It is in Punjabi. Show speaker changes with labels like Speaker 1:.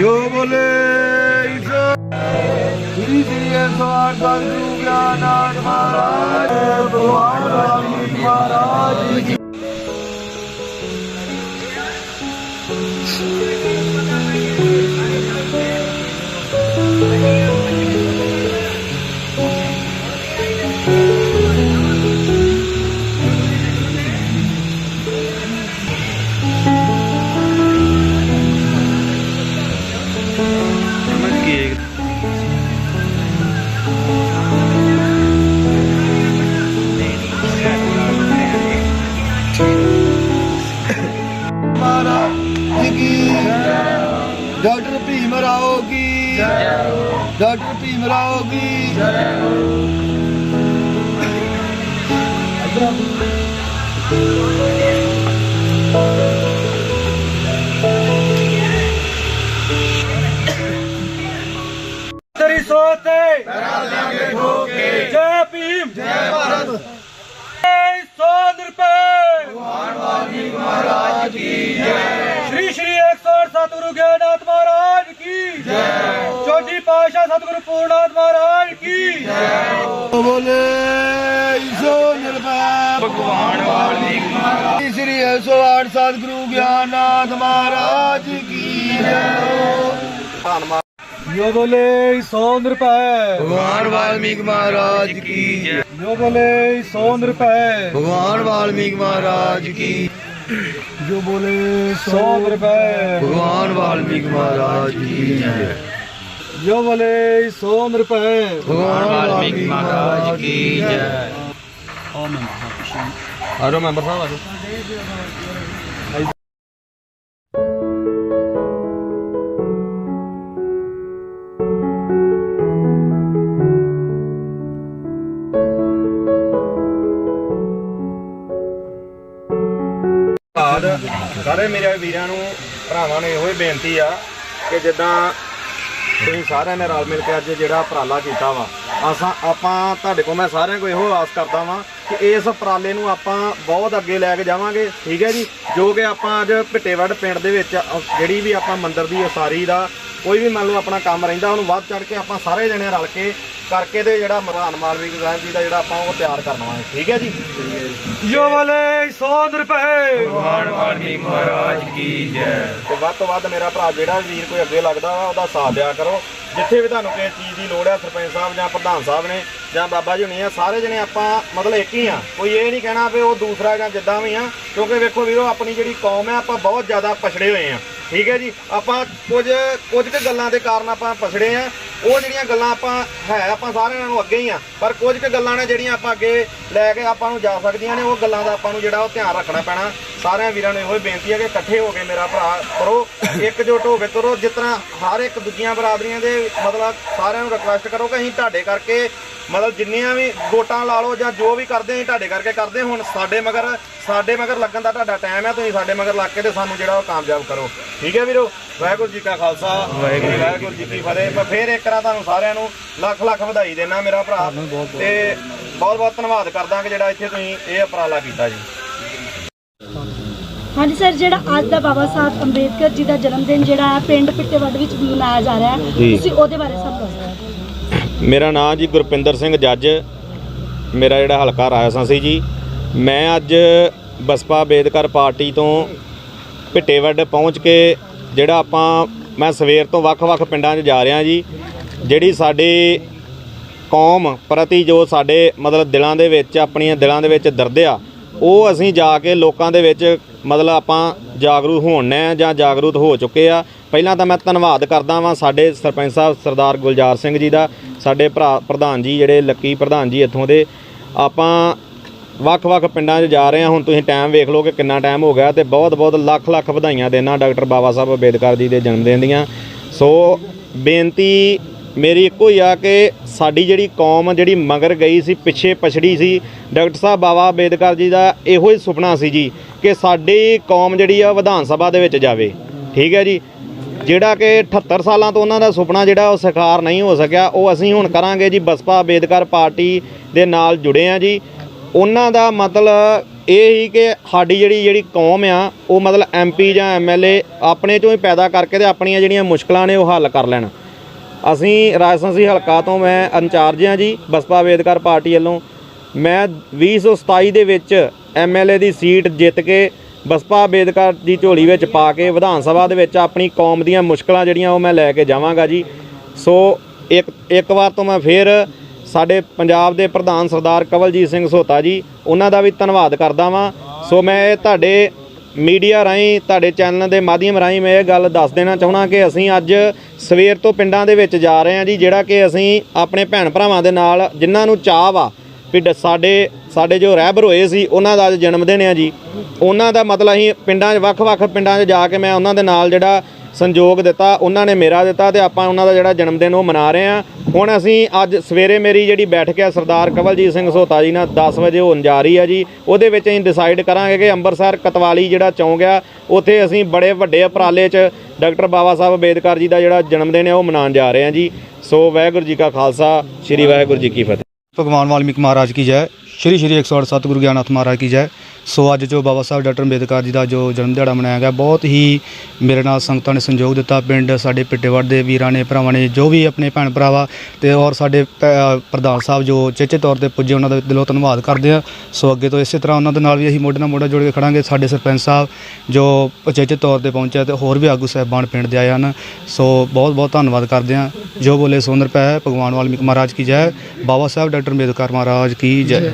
Speaker 1: Yo volei Shri Siyasar Ganduganan Maharaj Bhagwan Rami Maharaj doctor Bhimrao की। डॉक्टर भीमराव की। सोते। जय सौ आठ सदगुरु ज्ञाननाथ महाराज की
Speaker 2: यो बोले सौन रुपए।
Speaker 1: भगवान वाल्मीकि महाराज की
Speaker 2: यो बोले सौन रुपए।
Speaker 1: भगवान वाल्मीकि महाराज की
Speaker 2: जो बोले सौन रुपए।
Speaker 1: भगवान वाल्मीकि महाराज की
Speaker 2: जो बोले सौन रुपए।
Speaker 1: भगवान वाल्मीकि महाराज की जय।
Speaker 2: ओम नमः ਆਰੋ ਮੈਂਬਰ ਸਾਹਿਬ ਆਜੋ
Speaker 3: ਬਾਅਦ ਸਾਰੇ ਮੇਰੇ ਵੀਰਾਂ ਨੂੰ, ਭਰਾਵਾਂ ਨੂੰ ਇਹੋ ਹੀ ਬੇਨਤੀ ਆ ਕਿ ਜਿੱਦਾਂ ਤੁਸੀਂ ਸਾਰਿਆਂ ਨੇ ਰਲ ਮਿਲ ਕੇ ਅੱਜ ਜਿਹੜਾ ਉਪਰਾਲਾ ਕੀਤਾ ਵਾ, ਅਸਾਂ ਆਪਾਂ ਤੁਹਾਡੇ ਕੋਲ ਮੈਂ ਸਾਰਿਆਂ ਕੋਲ ਇਹੋ ਆਸ ਕਰਦਾ ਵਾਂ ਕਿ ਇਸ ਉਪਰਾਲੇ ਨੂੰ ਆਪਾਂ ਬਹੁਤ ਅੱਗੇ ਲੈ ਕੇ ਜਾਵਾਂਗੇ ਠੀਕ ਹੈ ਜੀ? ਜੋ ਕਿ ਆਪਾਂ ਅੱਜ ਭਿੱਟੇਵੜ ਪਿੰਡ ਦੇ ਵਿੱਚ ਜਿਹੜੀ ਵੀ ਆਪਾਂ ਮੰਦਿਰ ਦੀ ਉਸਾਰੀ ਦਾ ਕੋਈ ਵੀ ਮੰਨ ਲਓ ਆਪਣਾ ਕੰਮ ਰਹਿੰਦਾ ਉਹਨੂੰ ਵੱਧ ਚੜ ਕੇ ਆਪਾਂ ਸਾਰੇ ਜਣੇ ਰਲ ਕੇ ਕਰਕੇ ਤੇ ਜਿਹੜਾ ਮਹਾਨ ਮਾਲਵੀ ਸਾਹਿਬ ਜੀ ਦਾ ਜਿਹੜਾ ਆਪਾਂ ਉਹ ਤਿਆਰ ਕਰਨਾ ਹੈ ਠੀਕ ਹੈ ਜੀ?
Speaker 2: ਜੋ ਬੋਲੇ ਸੋ ਨਿਰਪੈ
Speaker 3: ਤੇ ਵੱਧ ਤੋਂ ਵੱਧ ਮੇਰਾ ਭਰਾ ਜਿਹੜਾ ਵੀਰ ਕੋਈ ਅੱਗੇ ਲੱਗਦਾ ਉਹਦਾ ਸਾਥ ਦਿਆ ਕਰੋ। ਜਿੱਥੇ ਵੀ ਤੁਹਾਨੂੰ ਕਿਸੇ ਚੀਜ਼ ਦੀ ਲੋੜ ਹੈ, ਸਰਪੰਚ ਸਾਹਿਬ ਜਾਂ ਪ੍ਰਧਾਨ ਸਾਹਿਬ ਨੇ ਜਾਂ ਬਾਬਾ ਜੀ ਹੁਣੀ ਆ, ਸਾਰੇ ਜਣੇ ਆਪਾਂ ਮਤਲਬ ਇੱਕ ਹੀ ਆ। ਕੋਈ ਇਹ ਨਹੀਂ ਕਹਿਣਾ ਵੀ ਉਹ ਦੂਸਰਾ ਜਾਂ ਜਿੱਦਾਂ ਵੀ ਆ, ਕਿਉਂਕਿ ਵੇਖੋ ਵੀਰੋ, ਆਪਣੀ ਜਿਹੜੀ ਕੌਮ ਹੈ, ਆਪਾਂ ਬਹੁਤ ਜ਼ਿਆਦਾ ਪਛੜੇ ਹੋਏ ਆ। ਠੀਕ ਹੈ ਜੀ, ਆਪਾਂ ਕੁਝ ਕੁਝ ਕੁ ਗੱਲਾਂ ਦੇ ਕਾਰਨ ਆਪਾਂ ਪਛੜੇ ਆ ਉਹ ਜਿਹੜੀਆਂ ਗੱਲਾਂ ਆਪਾਂ, ਹੈ, ਆਪਾਂ ਸਾਰਿਆਂ ਨੂੰ ਅੱਗੇ ਹੀ ਆ ਪਰ ਕੁਝ ਕੁ ਗੱਲਾਂ ਨੇ ਜਿਹੜੀਆਂ ਆਪਾਂ ਅੱਗੇ ਲੈ ਕੇ ਆਪਾਂ ਨੂੰ ਜਾ ਸਕਦੀਆਂ ਨੇ, ਉਹ ਗੱਲਾਂ ਦਾ ਆਪਾਂ ਨੂੰ ਜਿਹੜਾ ਉਹ ਧਿਆਨ ਰੱਖਣਾ ਪੈਣਾ। ਸਾਰਿਆਂ ਵੀਰਾਂ ਨੂੰ ਇਹੋ ਬੇਨਤੀ ਹੈ ਕਿ ਇਕੱਠੇ ਹੋ ਕੇ ਮੇਰਾ ਭਰਾ ਕਰੋ, ਇਕਜੁੱਟ ਹੋ ਕੇ ਕਰੋ ਜਿਸ ਤਰ੍ਹਾਂ ਹਰ ਇੱਕ ਦੂਜੀਆਂ ਬਰਾਦਰੀਆਂ ਦੇ ਮਤਲਬ ਸਾਰਿਆਂ ਨੂੰ ਰਿਕੁਐਸਟ ਕਰੋ ਕਿ ਅਸੀਂ ਤੁਹਾਡੇ ਕਰਕੇ ਮਤਲਬ ਜਿੰਨੀਆਂ ਵੀ ਵੋਟਾਂ ਲਾ ਲਓ ਜਾਂ ਜੋ ਵੀ ਕਰਦੇ ਅਸੀਂ ਤੁਹਾਡੇ ਕਰਕੇ ਕਰਦੇ ਹੁਣ ਸਾਡੇ ਮਗਰ ਸਾਡੇ ਮਗਰ ਲੱਗਣ ਦਾ ਤੁਹਾਡਾ ਟਾਈਮ ਹੈ ਤੁਸੀਂ ਸਾਡੇ ਮਗਰ ਲੱਗ ਕੇ ਤੇ ਸਾਨੂੰ ਜਿਹੜਾ ਉਹ ਕਾਮਯਾਬ ਕਰੋ। ਠੀਕ ਹੈ ਵੀਰੋ? ਵਾਹਿਗੁਰੂ ਜੀ ਕਾ ਖਾਲਸਾ ਵਾਹਿਗੁਰੂ ਜੀ ਕੀ ਫਤਿਹ। ਪਰ ਫੇਰ ਇੱਕ ਵਾਰ ਤੁਹਾਨੂੰ ਸਾਰਿਆਂ ਨੂੰ ਲੱਖ ਲੱਖ ਵਧਾਈ ਦੇਣਾ ਮੇਰਾ ਭਰਾ। ਤੇ ਬਹੁਤ ਬਹੁਤ ਧੰਨਵਾਦ ਕਰਦਾ ਕਿ ਜਿਹੜਾ ਇੱਥੇ ਤੁਸੀਂ ਇਹ ਉਪਰਾਲਾ ਕੀਤਾ ਜੀ।
Speaker 4: ਹਾਂਜੀ ਸਰ ਜਿਹੜਾ ਅੱਜ ਦਾ ਬਾਬਾ ਸਾਹਿਬ ਅੰਬੇਦਕਰ ਜੀ ਦਾ ਜਨਮ ਦਿਨ ਜਿਹੜਾ ਹੈ ਪਿੰਡ ਪਿੱਟੇਵੱਡ ਵਿੱਚ ਮਨਾਇਆ ਜਾ ਰਿਹਾ ਹੈ। ਤੁਸੀਂ ਉਹਦੇ ਬਾਰੇ ਸਭ ਦੱਸੋ।
Speaker 3: ਮੇਰਾ ਨਾਮ ਜੀ ਗੁਰਪਿੰਦਰ ਸਿੰਘ ਜੱਜ। ਮੇਰਾ ਜਿਹੜਾ ਹਲਕਾ ਰਾਜਸਥਾਨ ਸੀ ਜੀ। ਮੈਂ ਅੱਜ ਬਸਪਾ ਬੇਦਕਰ ਪਾਰਟੀ ਤੋਂ ਭਿੱਟੇਵੱਡ ਪਹੁੰਚ ਕੇ ਜਿਹੜਾ ਆਪਾਂ ਮੈਂ ਸਵੇਰ ਤੋਂ ਵੱਖ-ਵੱਖ ਪਿੰਡਾਂ 'ਚ ਜਾ ਰਿਹਾ ਜੀ, ਜਿਹੜੀ ਸਾਡੀ ਕੌਮ ਪ੍ਰਤੀ ਜੋ ਸਾਡੇ ਮਤਲਬ ਦਿਲਾਂ ਦੇ ਵਿੱਚ, ਆਪਣੀਆਂ ਦਿਲਾਂ ਦੇ ਵਿੱਚ ਦਰਦ ਆ ਉਹ ਅਸੀਂ ਜਾ ਕੇ ਲੋਕਾਂ ਦੇ ਵਿੱਚ ਮਤਲਬ ਆਪਾਂ ਜਾਗਰੂਕ ਹੋਣੇ ਆ ਜਾਂ ਜਾਗਰੂਕ ਹੋ ਚੁੱਕੇ ਆ। ਪਹਿਲਾਂ ਤਾਂ ਮੈਂ ਧੰਨਵਾਦ ਕਰਦਾ ਵਾਂ ਸਾਡੇ ਸਰਪੰਚ ਸਾਹਿਬ ਸਰਦਾਰ ਗੁਲਜ਼ਾਰ ਸਿੰਘ ਜੀ ਦਾ, ਸਾਡੇ ਭਰਾ ਪ੍ਰਧਾਨ ਜੀ ਜਿਹੜੇ ਲੱਕੀ ਪ੍ਰਧਾਨ ਜੀ ਇੱਥੋਂ ਦੇ। ਆਪਾਂ ਵੱਖ-ਵੱਖ ਪਿੰਡਾਂ 'ਚ ਜਾ ਰਹੇ ਹਾਂ, ਹੁਣ ਤੁਸੀਂ ਟਾਈਮ ਵੇਖ ਲਓ ਕਿ ਕਿੰਨਾ ਟਾਈਮ ਹੋ ਗਿਆ ਤੇ ਬਹੁਤ-ਬਹੁਤ ਲੱਖ-ਲੱਖ ਵਧਾਈਆਂ ਦੇਣਾ ਡਾਕਟਰ ਬਾਬਾ ਸਾਹਿਬ ਅੰਬੇਦਕਰ ਜੀ ਦੇ ਜਨਮ ਦਿਨ ਦੀਆਂ। ਸੋ ਬੇਨਤੀ ਮੇਰੀ ਇੱਕੋ ਹੀ ਆ ਕਿ ਸਾਡੀ ਜਿਹੜੀ ਕੌਮ ਜਿਹੜੀ ਮਗਰ ਗਈ ਸੀ, ਪਿੱਛੇ ਪਛੜੀ ਸੀ, ਡਾਕਟਰ ਸਾਹਿਬ ਬਾਬਾ ਅੰਬੇਦਕਰ ਜੀ ਦਾ ਇਹੋ ਹੀ ਸੁਪਨਾ ਸੀ ਜੀ ਕਿ ਸਾਡੀ ਕੌਮ ਜਿਹੜੀ ਆ, ਵਿਧਾਨ ਸਭਾ ਦੇ ਵਿੱਚ ਜਾਵੇ। ਠੀਕ ਹੈ ਜੀ? ਜਿਹੜਾ ਕਿ 78 ਸਾਲਾਂ ਤੋਂ ਉਹਨਾਂ ਦਾ ਸੁਪਨਾ ਜਿਹੜਾ, ਉਹ ਸਾਕਾਰ ਨਹੀਂ ਹੋ ਸਕਿਆ। ਉਹ ਅਸੀਂ ਹੁਣ ਕਰਾਂਗੇ ਜੀ, ਬਸਪਾ ਅੰਬੇਦਕਰ ਪਾਰਟੀ ਦੇ ਨਾਲ ਜੁੜੇ ਆ ਜੀ। ਉਹਨਾਂ ਦਾ ਮਤਲਬ ਇਹ ਹੀ ਕਿ ਸਾਡੀ ਜਿਹੜੀ ਜਿਹੜੀ ਕੌਮ ਆ, ਉਹ ਮਤਲਬ ਐਮਪੀ ਜਾਂ ਐਮਐਲਏ ਆਪਣੇ ਚੋਂ ਹੀ ਪੈਦਾ ਕਰਕੇ ਤੇ ਆਪਣੀਆਂ ਜਿਹੜੀਆਂ ਮੁਸ਼ਕਲਾਂ ਨੇ, ਉਹ ਹੱਲ ਕਰ ਲੈਣ। ਅਸੀਂ ਰਾਜਸਥਾਨੀ ਹਲਕਾ ਤੋਂ ਮੈਂ ਇੰਚਾਰਜ ਹਾਂ ਜੀ, ਬਸਪਾ ਵੇਦਕਰ ਪਾਰਟੀ ਵੱਲੋਂ। ਮੈਂ 2027 ਦੇ ਵਿੱਚ ਐਮਐਲਏ ਦੀ ਸੀਟ ਜਿੱਤ ਕੇ ਬਸਪਾ ਬੇਦਕਰ ਦੀ ਝੋਲੀ ਵਿੱਚ ਪਾ ਕੇ ਵਿਧਾਨ ਸਭਾ ਦੇ ਵਿੱਚ ਆਪਣੀ ਕੌਮ ਦੀਆਂ ਮੁਸ਼ਕਲਾਂ ਜਿਹੜੀਆਂ ਉਹ ਮੈਂ ਲੈ ਕੇ ਜਾਵਾਂਗਾ ਜੀ। ਸੋ ਇੱਕ ਇੱਕ ਵਾਰ ਤੋਂ ਮੈਂ ਫੇਰ ਸਾਡੇ ਪੰਜਾਬ ਦੇ ਪ੍ਰਧਾਨ ਸਰਦਾਰ ਕਵਲਜੀਤ ਸਿੰਘ ਸੋਤਾ ਜੀ, ਉਹਨਾਂ ਦਾ ਵੀ ਧੰਨਵਾਦ ਕਰਦਾ ਵਾਂ। ਸੋ ਮੈਂ ਇਹ ਤੁਹਾਡੇ ਮੀਡੀਆ ਰਾਹੀਂ, ਤੁਹਾਡੇ ਚੈਨਲ ਦੇ ਮਾਧਿਅਮ ਰਾਹੀਂ ਮੈਂ ਇਹ ਗੱਲ ਦੱਸ ਦੇਣਾ ਚਾਹੁੰਦਾ ਕਿ ਅਸੀਂ ਅੱਜ ਸਵੇਰ ਤੋਂ ਪਿੰਡਾਂ ਦੇ ਵਿੱਚ ਜਾ ਰਹੇ ਹਾਂ ਜੀ, ਜਿਹੜਾ ਕਿ ਅਸੀਂ ਆਪਣੇ ਭੈਣ ਭਰਾਵਾਂ ਦੇ ਨਾਲ, ਜਿਨ੍ਹਾਂ ਨੂੰ ਚਾਹ ਵਾ ਵੀ ਸਾਡੇ ਸਾਡੇ ਜੋ ਰਹਿਬਰ ਹੋਏ ਸੀ, ਉਹਨਾਂ ਦਾ ਅੱਜ ਜਨਮ ਦਿਨ ਆ ਜੀ। ਉਹਨਾਂ ਦਾ ਮਤਲਬ ਅਸੀਂ ਪਿੰਡਾਂ 'ਚ ਵੱਖ-ਵੱਖ ਪਿੰਡਾਂ 'ਚ ਜਾ ਕੇ ਮੈਂ ਉਹਨਾਂ ਦੇ ਨਾਲ ਜਿਹੜਾ ਸੰਯੋਗ ਦਿੱਤਾ, ਉਹਨਾਂ ਨੇ ਮੇਰਾ ਦਿੱਤਾ ਤੇ ਆਪਾਂ ਉਹਨਾਂ ਦਾ ਜਿਹੜਾ ਜਨਮ ਦਿਨ ਉਹ ਮਨਾ ਰਹੇ ਆ ਹੁਣ ਅਸੀਂ ਅੱਜ ਸਵੇਰੇ ਮੇਰੀ ਜਿਹੜੀ ਬੈਠਕ ਹੈ, ਸਰਦਾਰ ਕਵਲਜੀਤ ਸਿੰਘ ਸੋਤਾ ਜੀ ਨਾਲ 10 ਵਜੇ ਹੋਣ ਜਾ ਰਹੀ ਹੈ ਜੀ। ਉਹਦੇ ਵਿੱਚ ਅਸੀਂ ਡਿਸਾਈਡ ਕਰਾਂਗੇ ਕਿ ਅੰਮ੍ਰਿਤਸਰ ਕਤਵਾਲੀ ਜਿਹੜਾ ਚੌਂਕ ਆ, ਉੱਥੇ ਅਸੀਂ ਬੜੇ ਵੱਡੇ ਉਪਰਾਲੇ 'ਚ ਡਾਕਟਰ ਬਾਬਾ ਸਾਹਿਬ ਅੰਬੇਦਕਰ ਜੀ ਦਾ ਜਿਹੜਾ ਜਨਮ ਦਿਨ ਹੈ ਉਹ ਮਨਾਉਣ ਜਾ ਰਹੇ ਆ ਜੀ। ਸੋ ਵਾਹਿਗੁਰੂ ਜੀ ਕਾ ਖਾਲਸਾ, ਸ੍ਰੀ ਵਾਹਿਗੁਰੂ ਜੀ ਕੀ ਫਤਿਹ।
Speaker 5: ਭਗਵਾਨ ਵਾਲਮੀਕ ਮਹਾਰਾਜ ਕੀ ਜੈ। ਸ਼੍ਰੀ ਸ਼੍ਰੀ 108 ਗੁਰੂ ਗਿਆਨਨਾਥ ਮਹਾਰਾਜ ਕੀ ਜੈ। ਸੋ ਅੱਜ ਜੋ ਬਾਬਾ ਸਾਹਿਬ ਡਾਕਟਰ ਅੰਬੇਦਕਰ ਜੀ ਦਾ ਜੋ ਜਨਮ ਦਿਹਾੜਾ ਮਨਾਇਆ ਗਿਆ, ਬਹੁਤ ਹੀ ਮੇਰੇ ਨਾਲ ਸੰਗਤਾਂ ਨੇ ਸੰਯੋਗ ਦਿੱਤਾ। ਪਿੰਡ ਸਾਡੇ ਪਿੱਟੇਵੜ ਦੇ ਵੀਰਾਂ ਨੇ, ਭਰਾਵਾਂ ਨੇ, ਜੋ ਵੀ ਆਪਣੇ ਭੈਣ ਭਰਾਵਾ ਤੇ ਔਰ ਸਾਡੇ ਪ- ਪ੍ਰਧਾਨ ਸਾਹਿਬ ਜੋ ਚੇਚੇ ਤੌਰ ਤੇ ਪੁੱਜੇ, ਉਹਨਾਂ ਦਾ ਦਿਲੋਂ ਧੰਨਵਾਦ ਕਰਦੇ ਆ ਸੋ ਅੱਗੇ ਤੋਂ ਇਸੇ ਤਰ੍ਹਾਂ ਉਹਨਾਂ ਦੇ ਨਾਲ ਵੀ ਅਸੀਂ ਮੋਢੇ ਨਾਲ ਮੋਢਾ ਜੋੜ ਕੇ ਖੜਾਂਗੇ। ਸਾਡੇ ਸਰਪੰਚ ਸਾਹਿਬ ਜੋ ਉਚੇਚੇ ਤੌਰ ਤੇ ਪਹੁੰਚਿਆ ਤੇ ਹੋਰ ਵੀ ਆਗੂ ਸਾਹਿਬਾਨ ਪਿੰਡ ਦੇ ਆਏ ਹਨ। ਸੋ ਬਹੁਤ ਬਹੁਤ ਧੰਨਵਾਦ ਕਰਦੇ ਆ ਜੋ ਬੋਲੇ ਸੋ ਨਿਰਭੈ ਭਗਵਾਨ ਵਾਲਮੀਕ ਮਹਾਰਾਜ ਕੀ ਜੈ। ਬਾਬਾ ਸਾਹਿਬ ਡਾਕਟਰ ਡਾਕਟਰ ਅੰਬੇਦਕਰ ਮਹਾਰਾਜ ਕੀ ਜੈ।